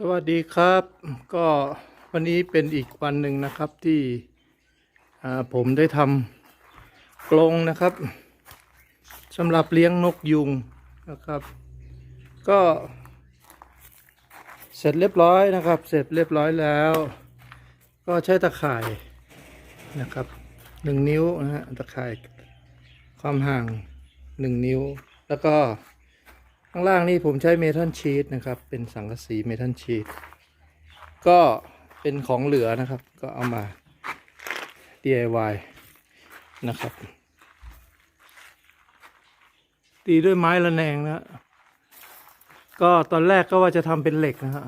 สวัสดีครับ ก็วันนี้เป็นอีกวันหนึ่งนะครับที่ผมได้ทำกรงนะครับสำหรับเลี้ยงนกยุงนะครับ ก็เสร็จเรียบร้อยนะครับ เสร็จเรียบร้อยแล้ว ก็ใช้ตะข่ายนะครับหนึ่งนิ้วนะฮะตะข่ายความห่างหนึ่งนิ้ว แล้วก็างล่างนี่ผมใช้เมทัลชีตนะครับ เป็นสังกะสีเมทัลชีตก็เป็นของเหลือนะครับ ก็เอามา DIY นะครับ ตีด้วยไม้ระแนงนะฮะก็ตอนแรกก็ว่าจะทำเป็นเหล็กนะฮะ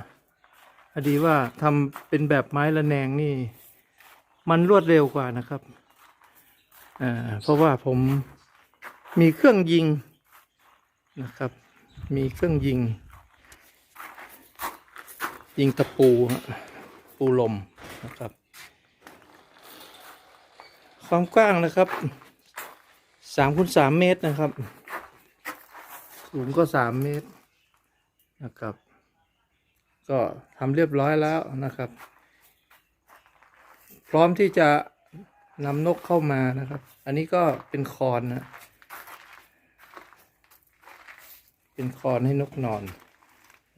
อดีว่าทำเป็นแบบไม้ระแนงนี่ มันรวดเร็วกว่านะครับอ่าเพราะว่าผมมีเครื่องยิงนะครับ มีเครื่องยิง ยิงตะปูฮะปูลมนะครับ ความกว้างนะครับสามคูณสามเมตรนะครับ สูงก็สามเมตรนะครับ ก็ทำเรียบร้อยแล้วนะครับ พร้อมที่จะนำนกเข้ามานะครับ อันนี้ก็เป็นคอนนะ เป็นคอนให้นกนอน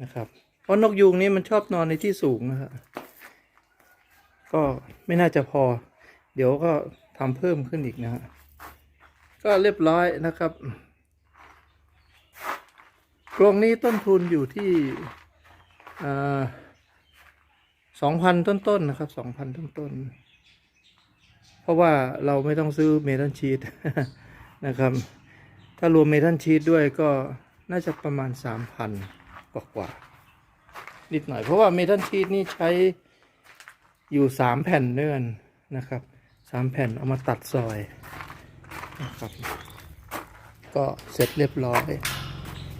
นะครับ เพราะนกยูงนี้มันชอบนอนในที่สูงนะครับก็ไม่น่าจะพอ เดี๋ยวก็ทำเพิ่มขึ้นอีกนะฮะก็เรียบร้อยนะครับกรงนี้ต้นทุนอยู่ที่สองพันต้นๆนนะครับสองพันต้นๆ เพราะว่าเราไม่ต้องซื้อเมทัลชีตนะครับ ถ้ารวมเมทัลชีตด้วยก็ น่าจะประมาณสามพันกว่ากว่านิดหน่อยเพราะว่าเมทัลชีตนี่ใช้อยู่สามแผ่นด้วยกันนะครับสามแผ่นเอามาตัดซอยนะครับก็เสร็จเรียบร้อย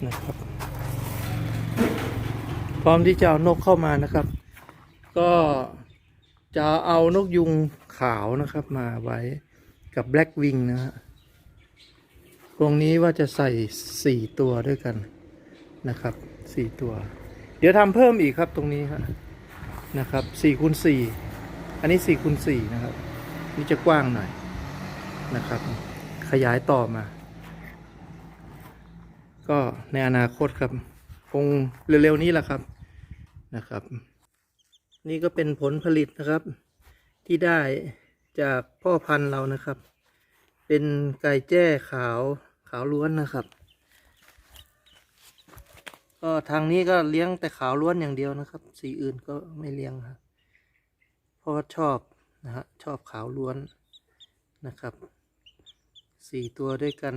นะครับ พร้อมที่จะเอานกเข้ามานะครับ ก็จะเอานกยุงขาวนะครับมาไว้กับแบล็กวิงนะฮะ กรงนี้ว่าจะใส่สี่ตัวด้วยกันนะครับสี่ตัว เดี๋ยวทำเพิ่มอีกครับตรงนี้ครับนะครับสี่คูณสี่อันนี้สี่คูณสี่นะครับ นี่จะกว้างหน่อยนะครับ ขยายต่อมา ก็ในอนาคตครับ คงเร็วๆนี้แหละครับนะครับ นี่ก็เป็นผลผลิตนะครับ ที่ได้จากพ่อพันธุ์เรานะครับ เป็นไก่แจ้ขาว ขาวล้วนนะครับ ก็ทางนี้ก็เลี้ยงแต่ขาวล้วนอย่างเดียวนะครับ สีอื่นก็ไม่เลี้ยงครับเพราะว่าชอบนะฮะชอบขาวล้วนนะครับสี่ตัวด้วยกัน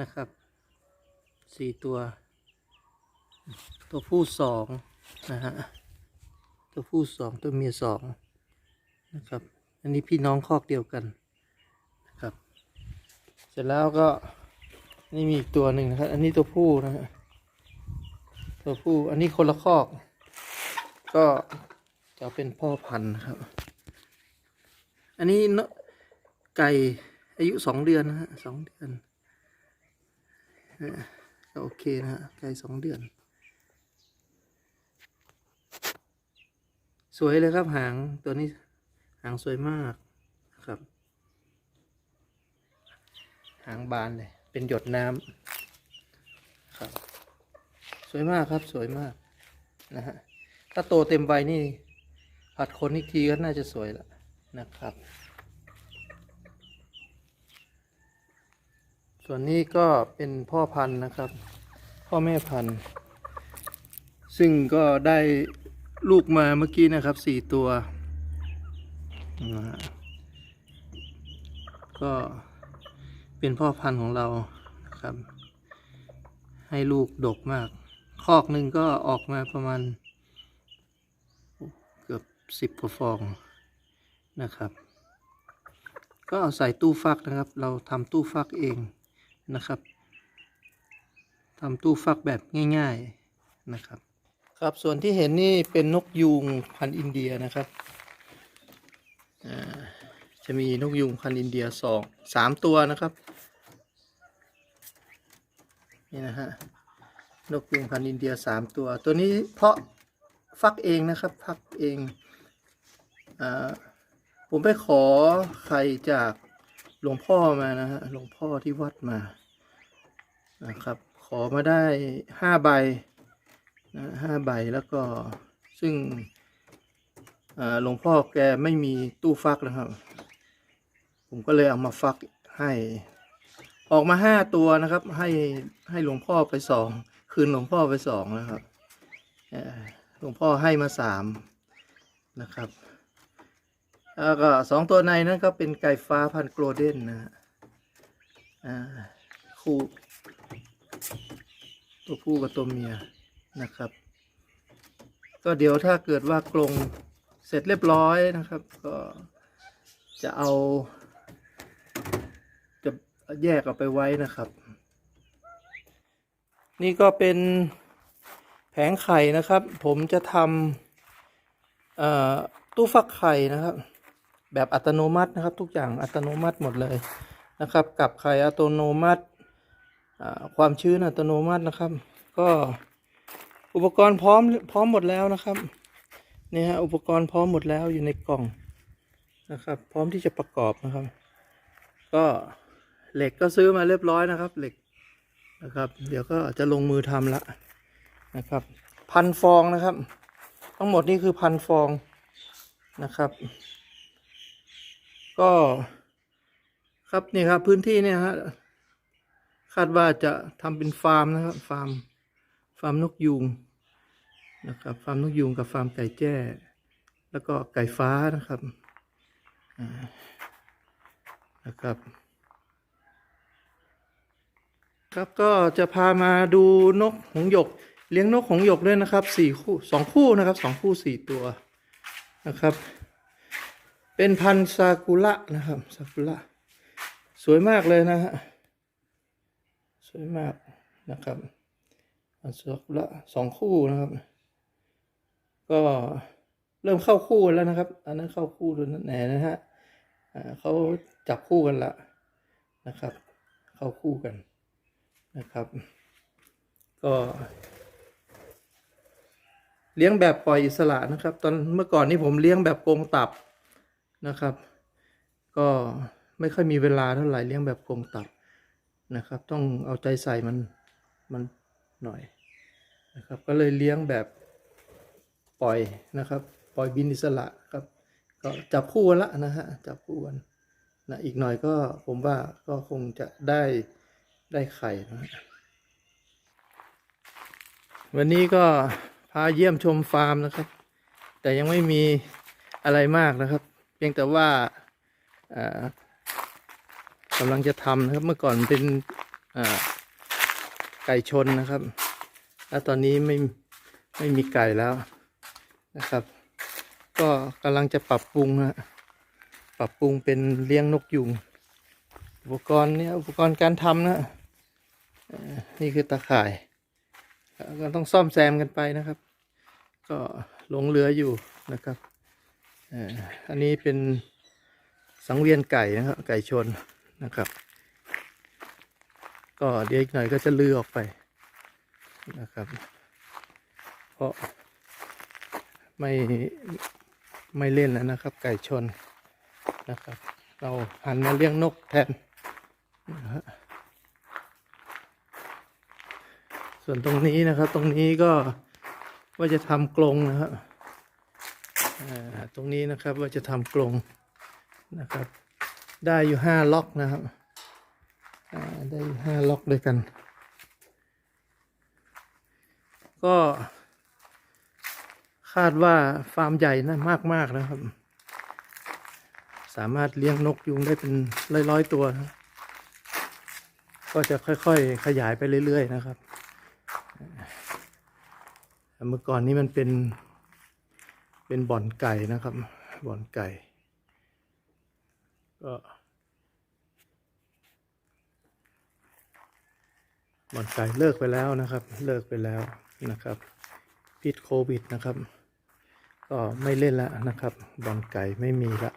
นะครับสี่ตัว ตัวผู้สองนะฮะตัวผู้สองตัวเมียสองนะครับ อันนี้พี่น้องคอกเดียวกัน ร็จแล้วก็นี่มีอีกตัวหนึ่งนะครับ อันนี้ตัวผู้นะฮะตัวผู้อันนี้คนละคอก ก็จะเป็นพ่อพันธุ์นะครับ อันนี้นไก่อายุสองเดือนนะฮะสองเดือนก็โอเคนะฮะไก่สองเดือน สวยเลยครับหางตัวนี้หางสวยมากนะครับ หางบานเลย เป็นหยดน้ำครับ สวยมากครับสวยมากนะฮะถ้าโตเต็มใบนี่ผัดขนอีกทีก็น่าจะสวยแล้วนะครับ ส่วนนี้ก็เป็นพ่อพันธุ์นะครับ พ่อแม่พันธุ์ ซึ่งก็ได้ลูกมาเมื่อกี้นะครับสี่ตัวนะฮะก็ เป็นพ่อพันธุ์ของเรานะครับ ให้ลูกดกมาก คอกหนึ่งก็ออกมาประมาณ เกือบสิบกว่าฟองนะครับ ก็เอาใส่ตู้ฟักนะครับ เราทำตู้ฟักเองนะครับทำตู้ฟักแบบง่าย ๆนะครับ ครับส่วนที่เห็นนี่เป็นนกยูงพันธุ์อินเดียนะครับอ่า จะมีนกยูงพันอินเดียสองสามตัวนะครับ นี่นะฮะนกยูงพันอินเดียสามตัว ตัวนี้เพาะฟักเองนะครับฟักเองอผมไปขอไข่จากหลวงพ่อมานะฮะหลวงพ่อที่วัดมานะครับ ขอมาได้ห้าใบนะห้าใบแล้วก็ซึ่งหลวงพ่อแกไม่มีตู้ฟักนะครับ ผมก็เลยเอามาฟักให้ ออกมาห้าตัวนะครับ ให้ให้หลวงพ่อไปสองคืนหลวงพ่อไปสองนะครับหลวงพ่อให้มาสามนะครับแล้วก็สองตัวในนั้นก็เป็นไก่ฟ้าพันโกลเด้นนะฮะคู่ตัวผู้กับตัวเมียนะครับ ก็เดี๋ยวถ้าเกิดว่ากรงเสร็จเรียบร้อยนะครับ ก็จะเอา แยกออกไปไว้นะครับ นี่ก็เป็นแผงไข่นะครับ ผมจะทำตู้ฟักไข่นะครับ แบบอัตโนมัตินะครับ ทุกอย่างอัตโนมัติหมดเลยนะครับ กับไข่อัตโนมัติความชื้นอัตโนมัตินะครับ ก็อุปกรณ์พร้อมพร้อมหมดแล้วนะครับนี่ฮะอุปกรณ์พร้อมหมดแล้วอยู่ในกล่องนะครับ พร้อมที่จะประกอบนะครับ ก็ เหล็กก็ซื้อมาเรียบร้อยนะครับเหล็กนะครับ เดี๋ยวก็จะลงมือทำละนะครับ พันฟองนะครับ ทั้งหมดนี่คือพันฟองนะครับ ก็ครับนี่ครับพื้นที่เนี่ยฮะคาดว่าจะทำเป็นฟาร์มนะครับ ฟาร์มฟาร์มนกยูงนะครับ ฟาร์มนกยูงกับฟาร์มไก่แจ้ แล้วก็ไก่ฟ้านะครับนะครับ ครับก็จะพามาดูนกหงหยก เลี้ยงนกหงหยกด้วยนะครับสี่คู่สองคู่นะครับสองคู่สี่ตัวนะครับ เป็นพันธุ์ซากุระนะครับซากุระสวยมากเลยนะฮะสวยมากนะครับพันธุ์ซากุระสองคู่นะครับ ก็เริ่มเข้าคู่แล้วนะครับ อันนั้นเข้าคู่ด้วยนั่นแหละนะฮะเขาจับคู่กันละนะครับ เข้าคู่กัน นะครับ ก็ เลี้ยงแบบปล่อยอิสระนะครับ ตอนเมื่อก่อนนี้ผมเลี้ยงแบบกรงตับนะครับ ก็ไม่ค่อยมีเวลาเท่าไหร่เลี้ยงแบบกรงตับนะครับ ต้องเอาใจใส่มันมันหน่อยนะครับ ก็เลยเลี้ยงแบบปล่อยนะครับ ปล่อยบินอิสระครับ ก็จับคู่กันละนะฮะจับคู่กันนะอีกหน่อยก็ผมว่าก็คงจะได้ ได้ไข่นะฮะวันนี้ก็พาเยี่ยมชมฟาร์มนะครับ แต่ยังไม่มีอะไรมากนะครับ เพียงแต่ว่ากำลังจะทำนะครับ เมื่อก่อนเป็นไก่ชนนะครับ แล้วตอนนี้ไม่ไม่มีไก่แล้วนะครับ ก็กำลังจะปรับปรุงนะปรับปรุงเป็นเลี้ยงนกยุงอุปกรณ์เนี่ยอุปกรณ์การทำนะ นี่คือตาข่าย ก็ต้องซ่อมแซมกันไปนะครับ ก็หลงเหลืออยู่นะครับอันนี้เป็นสังเวียนไก่นะครับ ไก่ชนนะครับ ก็เดี๋ยวอีกหน่อยก็จะลือออกไปนะครับ เพราะไม่ไม่เล่นแล้วนะครับ ไก่ชนนะครับ เราหันมาเลี้ยงนกแทนนะฮะ ส่วนตรงนี้นะครับ ตรงนี้ก็ว่าจะทำกรงนะครับตรงนี้นะครับว่าจะทำกรงนะครับ ได้อยู่ห้าล็อกนะครับได้อยู่ห้าล็อกด้วยกัน ก็คาดว่าฟาร์มใหญ่นะมาก ๆ นะครับ สามารถเลี้ยงนกยุงได้เป็นร้อยๆตัวนะก็จะค่อย ๆ ขยายไปเรื่อย ๆ นะครับ เมื่อก่อนนี้มันเป็นเป็นบ่อนไก่นะครับ บ่อนไก่ ก็บ่อนไก่เลิกไปแล้วนะครับ เลิกไปแล้วนะครับพิษโควิดนะครับ ก็ไม่เล่นแล้วนะครับบ่อนไก่ไม่มีละ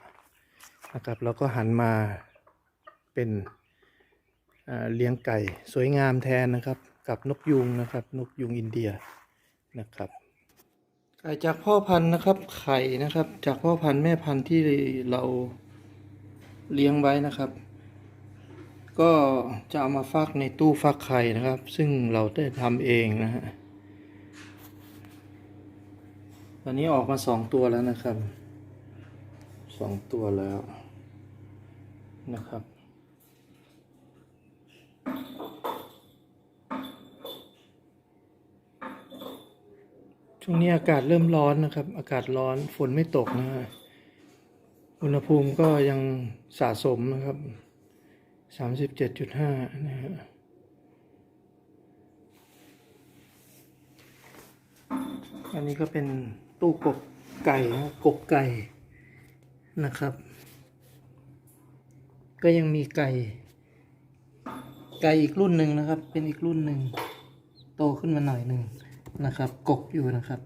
นะครับแล้วก็หันมาเป็นเลี้ยงไก่สวยงามแทนนะครับ กับนกยุงนะครับ นกยุงอินเดียนะครับไก่จากพ่อพันธุ์นะครับ ไข่นะครับ จากพ่อพันธุ์แม่พันธุ์ที่เราเลี้ยงไว้นะครับ ก็จะเอามาฟักในตู้ฟักไข่นะครับ ซึ่งเราได้ทำเองนะฮะตอนนี้ออกมาสองตัวแล้วนะครับสองตัวแล้วนะครับ ช่วงนี้อากาศเริ่มร้อนนะครับ อากาศร้อนฝนไม่ตกนะฮะอุณหภูมิก็ยังสะสมนะครับสามสิบเจ็ดจุดห้านะฮะอันนี้ก็เป็นตู้กบไก่นะกบไก่นะครับ ก็ยังมีไก่ ไก่อีกรุ่นหนึ่งนะครับ เป็นอีกรุ่นหนึ่งโตขึ้นมาหน่อยหนึ่ง นะครับกบอยู่นะครับ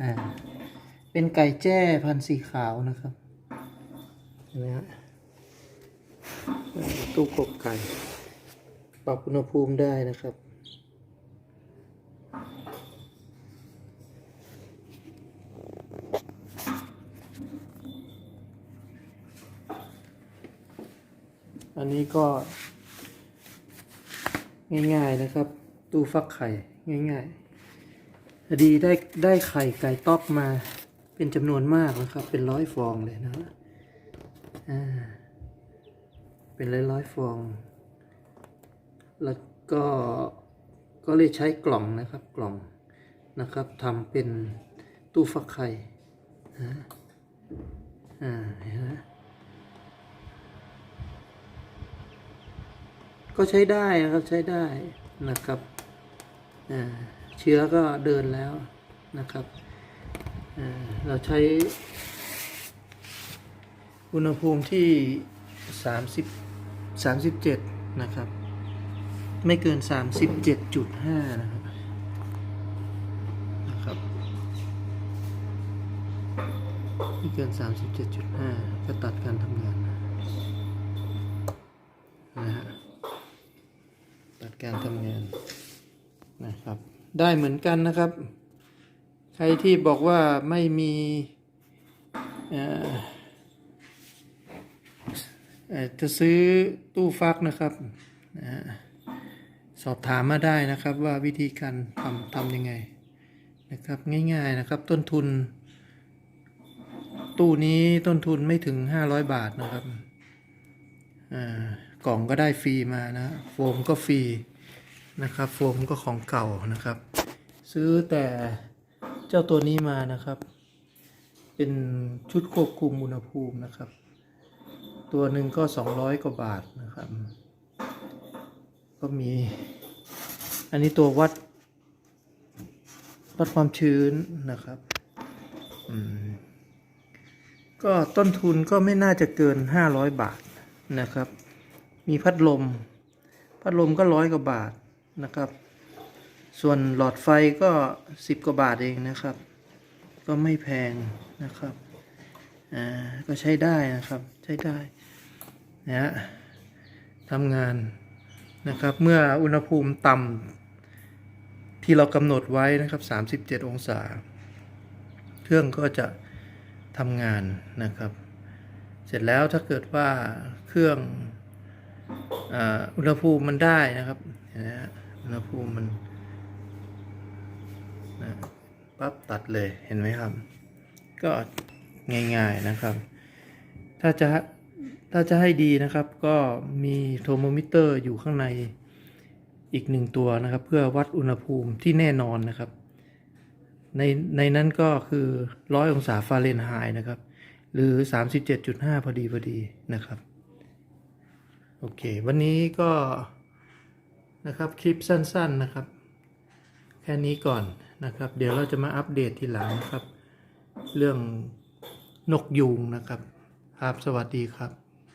อ่า เป็นไก่แจ้พันธุ์สีขาวนะครับ เห็นไหมฮะตู้กบไก่ ปรับอุณหภูมิได้นะครับ อันนี้ก็ ง่ายๆนะครับ ตู้ฟักไข่ ง่ายๆ ดีได้ได้ไข่ไก่ต๊อกมาเป็นจำนวนมากนะครับ เป็นร้อยฟองเลยนะอ่าเป็นร้อยร้อยฟอง แล้วก็ก็เลยใช้กล่องนะครับกล่องนะครับทำเป็นตู้ฟักไข่นะอ่าเห็นไหมก็ใช้ได้นะครับใช้ได้นะครับอ่า เชื้อก็เดินแล้วนะครับเราใช้ อุณหภูมิที่ 30 37 นะครับ ไม่เกิน 37.5 นะครับนะครับ ไม่เกิน 37.5 ก็ตัดการทำงานนะฮะตัดการทำ ได้เหมือนกันนะครับ ใครที่บอกว่าไม่มีจะซื้อตู้ฟักนะครับ สอบถามมาได้นะครับว่าวิธีการทำทำยังไงนะครับง่ายๆนะครับต้นทุน ตู้นี้ต้นทุนไม่ถึง 500 บาทนะครับกล่องก็ได้ฟรีมานะ โฟมก็ฟรี นะครับโฟมก็ของเก่านะครับ ซื้อแต่เจ้าตัวนี้มานะครับ เป็นชุดควบคุมอุณหภูมินะครับ ตัวหนึ่งก็สองร้อยกว่าบาทนะครับ ก็มี อันนี้ตัววัด วัดความชื้นนะครับก็ต้นทุนก็ไม่น่าจะเกินห้าร้อยบาทนะครับ มีพัดลม พัดลมก็ร้อยกว่าบาท นะครับ ส่วนหลอดไฟก็สิบกว่าบาทเองนะครับ ก็ไม่แพงนะครับอ่าก็ใช้ได้นะครับใช้ได้นะฮะทำงานนะครับ เมื่ออุณหภูมิต่ำที่เรากำหนดไว้นะครับ 37 องศา เครื่องก็จะทำงานนะครับ เสร็จแล้วถ้าเกิดว่าเครื่องอ,อุณหภูมิมันได้นะครับนไหมฮะ อุณหภูมิมันนะปั๊บตัดเลยเห็นไหมครับ ก็ง่ายๆนะครับ ถ้าจะถ้าจะให้ดีนะครับ ก็มีโทรโมมิเตอร์อยู่ข้างในอีกหนึ่งตัวนะครับ เพื่อวัดอุณหภูมิที่แน่นอนนะครับ ในในนั้นก็คือร้อยองศาฟาเรนไฮต์นะครับ หรือ 37.5 พอดีพอดีนะครับ โอเค วันนี้ก็ นะครับคลิปสั้นๆนะครับ แค่นี้ก่อนนะครับ เดี๋ยวเราจะมาอัปเดตทีหลังนะครับ เรื่องนกยูงนะครับครับสวัสดีครับ